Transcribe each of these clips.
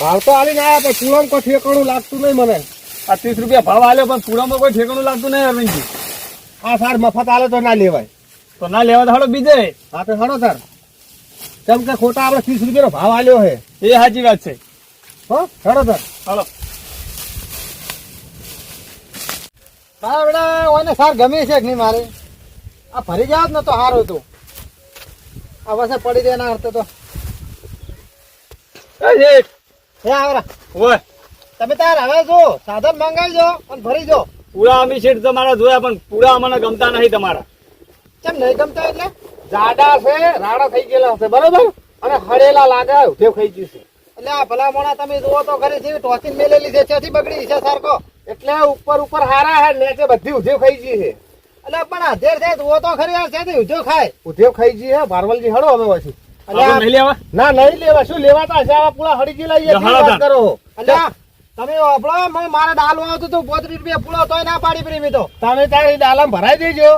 ભાવ તો આલી ના પણ પૂરમ કોઈ ઠેકાણું લાગતું નહીં મને. આ ત્રીસ રૂપિયા ભાવ આલ્યો પણ પૂરામાં કોઈ ઠેકાણું લાગતું નહીં અરવિંદજી આ સાર મફત આલે તો ના લેવાય. તો ના લેવા તો હાલો બીજે. હા તો હાડો સર કેમ કે ખોટા આપણે ત્રીસ રૂપિયાનો ભાવ આલ્યો હે. એ સાચી વાત છે. હો હાડો સર હાલો. હા બેટા ઓને સાર ગમે છે કે નહીં મારે? આ ફરી જાવ ને તો હારો હતું. આ વસે પડી દે ના હરતો તો. હે આવરા. ઓય. તમે તાર હવે જો સાધન મંગાવી જો અને ભરી જો. પૂરા અમી શેઠ તમારા જોયા પણ પૂરા અમને ગમતા નહીં તમારા. કેમ નહીં ગમતા એટલે? જાડા છે રાડા થઈ ગયેલા હશે બરોબર? અને હળેલા લાગે ઉધેવ ખાઈ ગયું છે. એટલે આ ભલા મોણા તમે જુઓ તો ખરી છે ટોચી મેલેલી છે ત્યાંથી બગડી છે સરખો. એટલે ઉપર ઉપર હારા હે નેચે બધી ઉધેવ ખાઈ ગઈ છે. એટલે પણ હાજર છે જુઓ તો ખરી આ ત્યાંથી ઉજો ખાય? ઉધેવ ખાઈ ગઈ હે ભારવલજી હળો હવે પછી. નહીં લેવા? ના નહીં લેવા. શું લેવાતા છે આવા પૂરા હળી ગયેલા એ લે, કેવી હળો વાત કરો? એટલે તમે ઓપડો મારે ડાલવા આવતું હતું પોત્રીસ રૂપિયા પૂળો તોય ના પાડી પડી તો. તમે તારી ડાલામ ભરાઈ દેજો.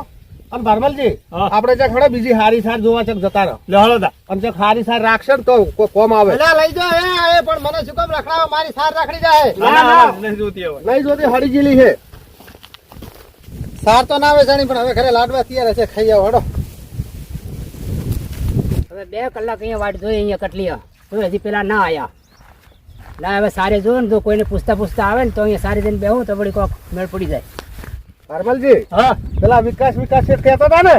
અને ભારમલજી આપણે બીજી હારી સાર જોવા છે જતા રહો લે હાલો તા અને હારી સાર રાખશે ને તો કોમ આવે. એટલે લઈ જો એ પણ મને શું કામ રખડાવો? મારી સાર રાખડી જાય ના ના. નહીં જોતી હવે. નહીં જોતી છે. સાર તો ના આવે જાણી પણ હવે ખરે લાડવા તૈયાર હશે ખાઈ આવો હડો. હવે બે કલાક અહીંયા વાટ જોઈ અહીંયા કટલી તો હજી પેલા ના આવ્યા ના હવે સારે જો ને જો કોઈને પૂછતા પૂછતા આવે ને તો અહીંયા સારી જઈને બેહું તો વળી કોક મેળ પડી જાય. પરમલજી હા? પેલા વિકાસ વિકાસ કહેતા હતા ને?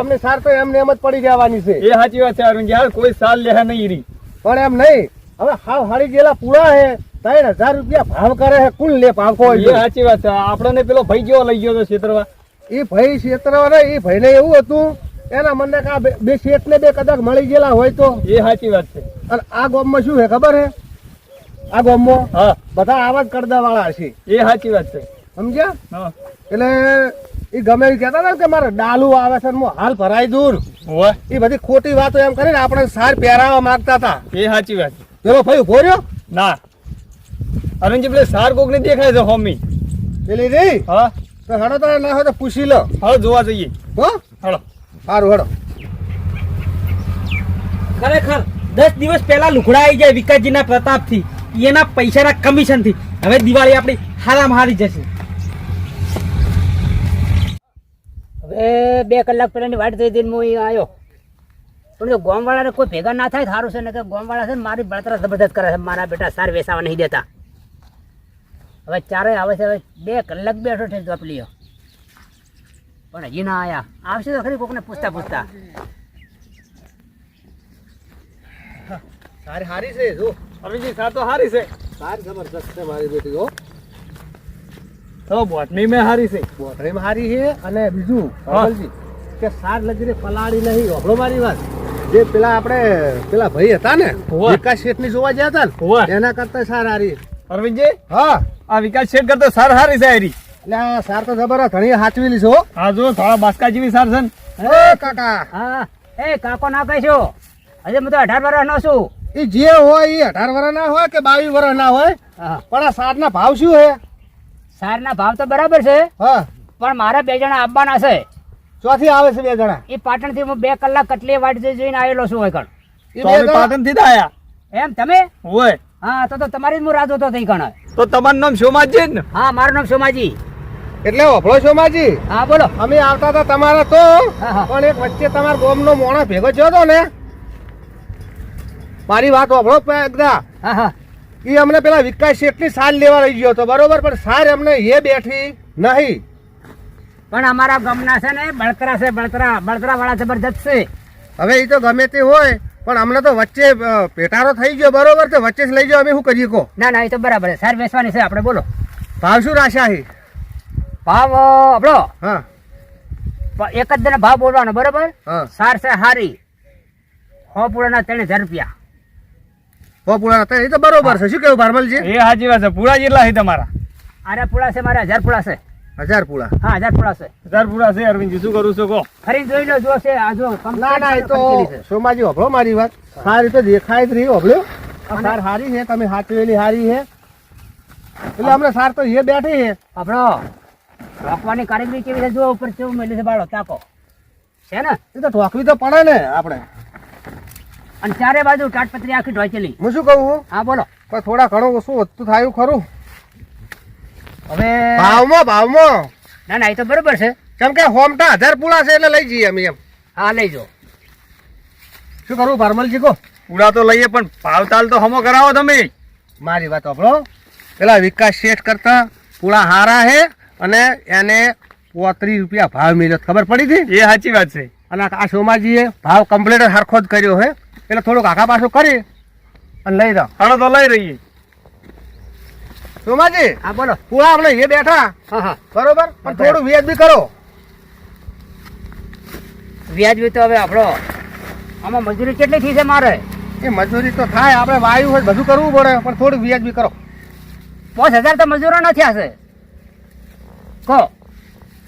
એમની સાર તો એમને એમ જ પડી જવાની છે. એ સાચી વાત છે અરુણજી. હાલ કોઈ સાલ લે નહીં રી. પણ એમ નહીં. હવે હાવ હારી ગયેલા પૂરા હે. ત્રણ હજાર રૂપિયા ભાવ કરે હે. કુલ લે ભાવ એ સાચી વાત છે. આપણને પેલો ભાઈ જેવો લઈ ગયો તો છેતરવા એ ભાઈ ક્ષેત્રવાળા એ ભાઈને એવું હતું એના મને કા બે- શેઠ ને બે કદાચ મળી ગયેલા હોય તો? એ સાચી વાત છે. અને આ ગામમાં શું છે ખબર હે? આ ગામમાં હા. બધા આવા જ કરદા વાળા છે. એ સાચી વાત છે. સમજ્યા? હા. એટલે એ ગમે એ કહેતા હતા ને કે મારે ડાલુ આવે છે હું હાલ ભરાઈ ને. એ બધી ખોટી વાતો એમ કરીને આપણે સાર પહેરાવા માંગતા હતા. એ સાચી વાત પેલો ભાઈ ઊભો રહ્યો? ના. અરવિંદજી પેલે સાર કોક ને દેખાય છે હોમી. પેલી રહી હા. તો હડો તો ના હોય તો પૂછી લો. હવે જોવા જઈએ. હો? હાલો. સારું હડો. ખરેખર દસ દિવસ પહેલા લુખડા આવી જાય વિકાસજીના પ્રતાપથી એના પૈસાના કમિશનથી. હવે દિવાળી આપણી હારામ હારી જશે. હવે બે કલાક પહેલાની વાટ થઈ હતી હું આવ્યો. પણ જો ગોમવાળાને કોઈ ભેગા ના થાય સારું છે ને કે ગોમવાળા છે ને મારી બળતરા જબરદસ્ત કરે છે મારા બેટા સાર વેસાવા નહીં દેતા. હવે ચારે આવે છે હવે બે કલાક બેઠો છે ચોપલીઓ પણ હજી ના આયા. આવશે તો ખરી કોકને પૂછતા પૂછતા. સારી હારી છે જો. અભિજી સા તો હારી છે. સારી જબરજસ્ત છે મારી બેટી જો. તો બોટની મેં હારી છે. બોટરીમાં હારી છે અને બીજું અભલજી કે સાર લગીને પલાળી નહીં. હોભળો મારી વાત. જે પેલા આપણે પેલા ભાઈ હતા ને. વિકાસ શેઠની જોવા ગયા હતા ને એના કરતા સાર હારી. અરવિંદજી? હા. આ વિકાસ શેઠ કરતા સાર સારી છે એરી એટલે સાર તો જબરદસ્ત ઘણી હાચવી છે હા જો થોડા બાસ્કા જેવી સાર છે ને. એ કાકા. હા એ કાકો ના કહીશો. હજી હું તો અઢાર વર્ષનો છું. એ જે હોય એ અઢાર વર્ષ ના હોય કે બાવીસ વર્ષ ના હોય હા. પણ આ સાર ના ભાવ શું છે સારના ભાવ તો બરાબર છે હા. પણ મારા બે જણા આવવાના છે. ચોથી આવે છે બે જણા. એ પાટણથી હું બે કલાક કટલી વાટ જોઈ જોઈને આવેલો છું હોય કણ. પાટણથી આયા? એમ તમે? હોય. હા તો તો તમારી જ હું રાહ જોતો થઈ કણ. તો તમારું નામ સોમાજી ને? હા મારું નામ સોમાજી એટલે ઓભળો છો માજી? હા બોલો. અમે આવતા હતા તમારા તો. પણ એક વચ્ચે તમારા ગોમનો મોણો ભેગો થયો હતો ને? મારી વાત ઓભળો એકદા એ અમને પેલા વિકાસ શેઠની સાર લેવા લઈ ગયો હતો બરોબર? પણ સાર અમને એ બેઠી નહીં. પણ અમારા ગામના છે ને બળતરા છે બળતરા. બળતરા વાળા જબરજસ્ત છે. હવે એ તો ગમે તે હોય પણ અમને તો વચ્ચે પેટારો થઈ ગયો બરોબર? તો વચ્ચે જ લઈ જાઓ અમે શું કરીએ કહો? ના ના એ તો બરાબર છે. સાર બેસવાની છે આપણે બોલો. ભાવ શું રાશા છે? ભાવ આપણો હા. એક જ દિને ભાવ બોલવાનો બરોબર? સાર છે હારી. હો પૂરાના ત્રણ હજાર રૂપિયા. એ તો બરોબર છે. શું કેવું ભારમલજી એ હાજી વાત છે. પૂરા જેટલા છે તમારા? આરે પૂળા છે મારે હજાર પૂળા છે. હજાર પુલા હા હજાર પૂળા છે. હજાર પૂરા છે અરવિંદજી. શું કરું છું કહો? ખરી જોઈ લો જો છે આ જો ના ના એ તો સોમાજી હોભળો મારી વાત. સારી તો દેખાય જ રહી હોભળ્યો સાર હારી છે તમે હાચવેલી હારી છે. એટલે અમને સાર તો એ બેઠી છે. આપણો રોકવાની કારીગરી કેવી છે? જો ઉપર કેવું છે બાળો તાકો છે ને? એ તો ઠોકવી તો પડે ને આપણે. અને ચારે બાજુ કાટપત્રી આખી ઢોચેલી હું શું કહું હા? બોલો. પણ થોડા ઘણું ઓછું વધતું થયું ખરું. હવે ભાવમાં ભાવમાં. ના ના એ તો બરોબર છે. કેમ કે હોમટા હજાર પૂળા છે એટલે લઈ જઈએ અમે એમ. હા લઈ જાઓ શું કરવું ભારમલજી કહો પૂળા તો લઈએ પણ ભાવતાલ તો હમો કરાવો તમે. મારી વાત આપણો પેલા વિકાસ શેઠ કરતા પૂળા હારા હે અને એને પોત્રીસ રૂપિયા ભાવ મળ્યો. ખબર પડી હતી? એ સાચી વાત છે. અને આ સોમાજીએ ભાવ કમ્પ્લીટ સરખો જ કર્યો હે. એટલે થોડુંક આખા પાછું કરી અને લઈ દો હા તો લઈ રહીએ. સોમાજી? હા બોલો. પૂળા આપણે એ બેઠા. હા હા. બરોબર? પણ થોડું વ્યાજ બી કરો. વ્યાજ બી તો હવે આપણો. આમાં મજૂરી કેટલી થઈ છે મારે? એ મજૂરી તો થાય આપણે વાયુ હોય બધું કરવું પડે પણ થોડું વ્યાજ બી કરો. પાંચ હજાર તો મજૂરો નથી હશે કહો.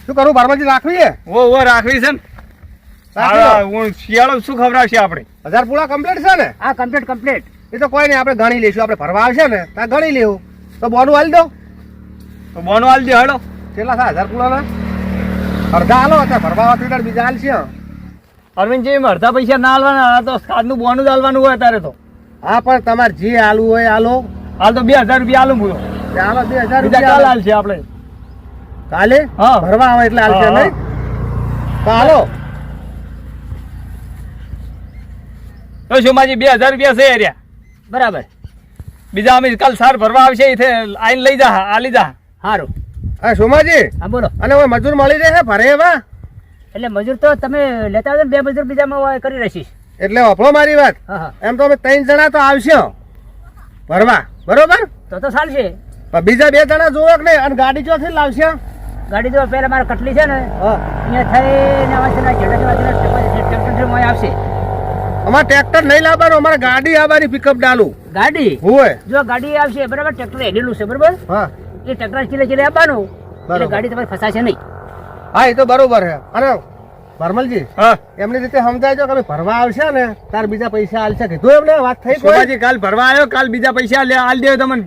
શું કરું? બારમાજી રાખવી છે ઓ ઓ રાખવી છે ને. હા, હું શિયાળો શું ખવડાવશે આપણે? હજાર પૂળા કમ્પ્લીટ છે ને? હા કમ્પ્લીટ કમ્પ્લીટ એ તો કોઈ નહીં આપણે ગણી લઈશું. આપણે ફરવા આવશે ને ત્યાં ગણી લેવું. તો બોનું હાલ દો. તો બોનું હાલ દે હાલો. કેટલા થાય? હજાર પૂળાના? અડધા હાલો અત્યારે ફરવા આવતી બીજા હાલ છે અરવિંદજી એમ અડધા પૈસા ના હાલવાના આ તો સાદનું બોનું જ હાલવાનું હોય અત્યારે તો. હા પણ તમારે જે હાલવું હોય હાલો હાલ તો બે હજાર રૂપિયા હાલું તે. હાલો બે હજાર રૂપિયા હાલ છે આપણે? કાલે? હા. ભરવા આવે એટલે હાલશે. નહીં? તો હાલો. તો સોમાજી બે હજાર રૂપિયા છે એરિયા. બરાબર. બીજા અમે કાલ સાર ભરવા આવશે ઇથે આઈને લઈ જા આલી જા. સારું હા સોમાજી હા બોલો. અને હવે મજૂર મળી રહે ભરે એવા? એટલે મજૂર તો તમે લેતા આવજો ને બે મજૂર બીજામાં કરી રહીશ એટલે વફળો મારી વાત. એમ તો અમે ત્રણ જણા તો આવશે. ભરવા. બરોબર? તો તો ચાલશે. બીજા બે જણા જોવો કે નહીં? અને ગાડી ચોથી લાવશે? ગાડી તો પહેલા મારા કટલી છે ને હા. અહીંયા થઈને આવે છે ને જેડા જેવા છે ટ્રેક્ટર મોય આવશે. અમારે ટ્રેક્ટર નહીં લાવવાનું અમારે ગાડી આવવાની પિકઅપ ડાલું. ગાડી? હોય જો ગાડી આવશે બરાબર ટ્રેક્ટર હેડેલું છે બરાબર? હા. એ ટ્રેક્ટર ચીલે ચીલે આવવાનું એટલે બરાબર. ગાડી તમારી ફસાશે નહીં. હા એ તો બરોબર છે. અરે ભરમલજી હા. એમની રીતે સમજાયજો કે અમે ભરવા આવશે ને તાર બીજા પૈસા આલશે. કીધું એમને વાત થઈ કોઈ? કાલ ભરવા આવ્યો કાલ બીજા પૈસા લે આલ દેવ તમને.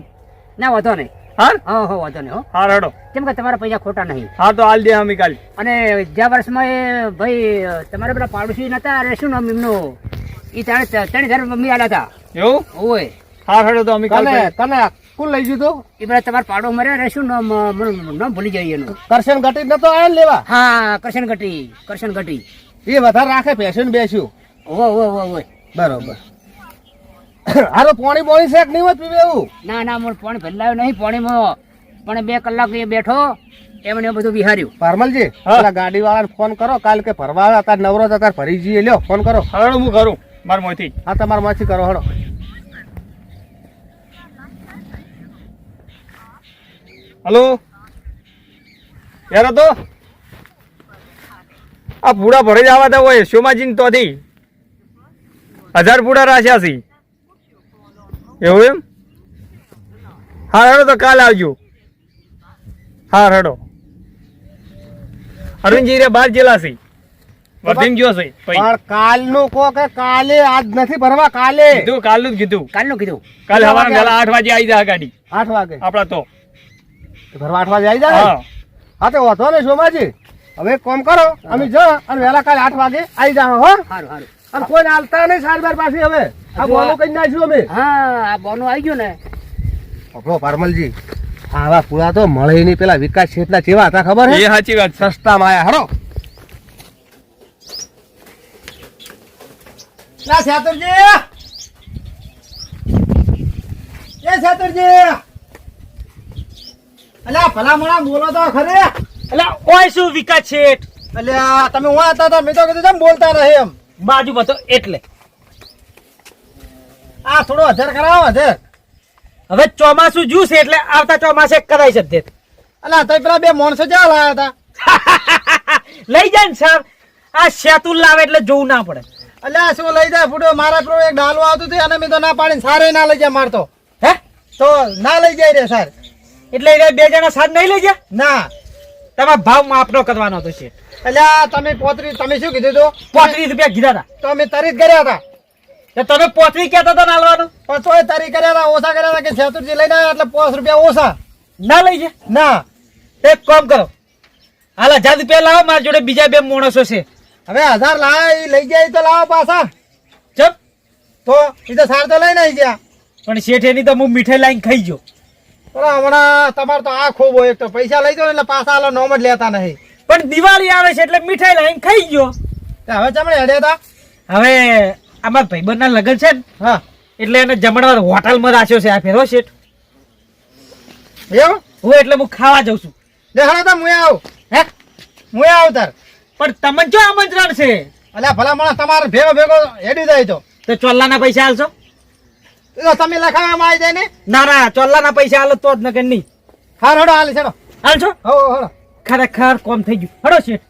ના વાંધો નહીં. હા હા હા વાંધો નહીં હો. રડો કેમ કે તમારા પૈસા ખોટા નહીં. હા તો હાલ દે અમે કાલ. અને વર્ષમાં એ ભાઈ તમારા પેલા પાડોશી નતા અરે શું નામ એમનું? એ ત્રણ ત્રણ હજાર મમ્મી આલ્યા હતા. એવું? ઓય હા રડો તો અમે કાલ તને કુલ લઈ દીધું એ પેલા તમારા પાડો મર્યા અરે શું નામ નામ ભૂલી જાય એનું. કરશન ગટી નતો આયો લેવા? હા કરશન ગટી કરશન ગટી. એ વધારે રાખે પેશન બેસ્યું. ઓ ઓ ઓ ઓ બરોબર. હારો પોણી પોણી શેક નહીં હોત પીવે એવું? ના ના મોર પાણી ભરલાયો નહીં પાણીમાં પણ બે કલાક એ બેઠો એમને બધું વિહાર્યું. પરમલજી હા. પેલા ગાડી વાળાને ફોન કરો કાલ કે ભરવા આવે તાર નવરો તો તાર ભરી જઈએ લ્યો ફોન કરો. હળો હું કરું? માર મોથી. હા તમારા માથી કરો હળો હલો? યાર તો? આ પૂડા ભરી જવા તા હોય સોમાજી તો તોથી. હજાર પૂડા રાખ્યા છે. એવું એમ? હા હેડો તો કાલ આવજો. હા હેડો. અરવિંદજી રે બાર જેલા છે. વર્ધીમ ગયો છે. પૈ. પણ કાલનું કો કે કાલે આજ નથી ભરવા કાલે. કીધું કાલનું જ કીધું. કાલનું કીધું. કાલ સવારે વેલા આઠ વાગે આવી જાય ગાડી. આઠ વાગે. આપડા તો. ભરવા આઠ વાગે આવી જાય હા. હા તો વાંધો ને સોમાજી. હવે કોમ કરો અમે જો અને વહેલા કાલે આઠ વાગે આવી જાઓ હો. સારું સારું અને કોઈ હાલતા નહીં સાર બાર પાછી હવે. આ બોનો કઈ નાખ્યું અમે? હા આ બોનો આવી ગયો ને. આપણો પરમલજી આવા પૂળા તો મળે નહીં પેલા વિકાસ શેઠના જેવા હતા ખબર એ હે સાચી વાત સસ્તા સસ્તામાં આયા હરો ના સાતરજી એ સાતરજી અલ્યા ભલા મોણા બોલો તો ખરે. એટલે ઓય શું વિકાસ શેઠ અલ્યા તમે હું હતા તા મેં તો કીધું તમે બોલતા રહે એમ? બાજુમાં બધો એટલે. આ થોડો હજાર કરાવો અધર. હવે ચોમાસું જ્યુસ એટલે આવતા ચોમાસે કરાઈ શકતે અલા તો પેલા બે માણસો જ્યાં લાયા હતા? લઈ જાય ને સાહેબ. આ શેતુલ લાવે એટલે જોવું ના પડે. અલ્યા શું લઈ જાય ફૂટો. મારા પેલો એક ડાલો આવતું હતું અને મેં તો ના પાડીને સારે ના લઈ જાય મારતો. હે? તો ના લઈ જાય રે સર. એટલે બે જણા સાર નહીં લઈ જાય ના. તમારે ભાવ માપનો કરવાનો હતો છે. અલ્યા તમે પોત્રી તમે શું કીધું હતું પોત્રીસ રૂપિયા કીધા હતા તો. અમે તરી જ કર્યા હતા. તમે પોત્રી કહેતા હતા નાલવાનું? તોય તરી કર્યા હતા ઓછા કર્યા હતા કે છેતુરજી લઈને આવ્યા એટલે પાંચ રૂપિયા ઓછા? ના લઈ જાય. ના. એક કામ કરો. હાલ હજાર રૂપિયા લાવો મારા જોડે બીજા બે માણસો છે. હવે હજાર લા એ લઈ જાય તો લાવો પાછા. ચપ તો એ તો સાર તો લઈને આવી ગયા. પણ શેઠ એની તો હું મીઠાઈ લાઈને ખાઈ ગયો. હમણાં તમારે તો આ ખૂબ હોય એક તો પૈસા લઈ જાઓ એટલે પાછા આલો નોમ જ લેતા નહીં. પણ દિવાળી આવે છે એટલે મીઠાઈ લાવીને ખાઈ ગયો. હવે ચમડે હેડ્યા હતા હવે આમાં ભાઈબંધના લગ્ન છે ને હા. એટલે એને જમણવાર હોટલમાં રાખ્યો છે આ ફેરો શેઠ. એવું? હું એટલે હું ખાવા જાઉં છું. દેખાડો તો હું આવું. હે? હું આવ તાર. પણ તમને જો આમંત્રણ છે? એટલે ભલા માણસ તમારે ભેગો ભેગો હેડી જાય તો. તો ચોલ્લાના પૈસા આલશો? એ તો તમે લખાવામાં આવી જાય ને. ના ના ચોલ્લાના પૈસા આલો તો જ નગર નહીં હા હડો હાલ છેડો આલશો? હો હડો ખરેખર કોમ થઈ ગયું. હડો શેઠ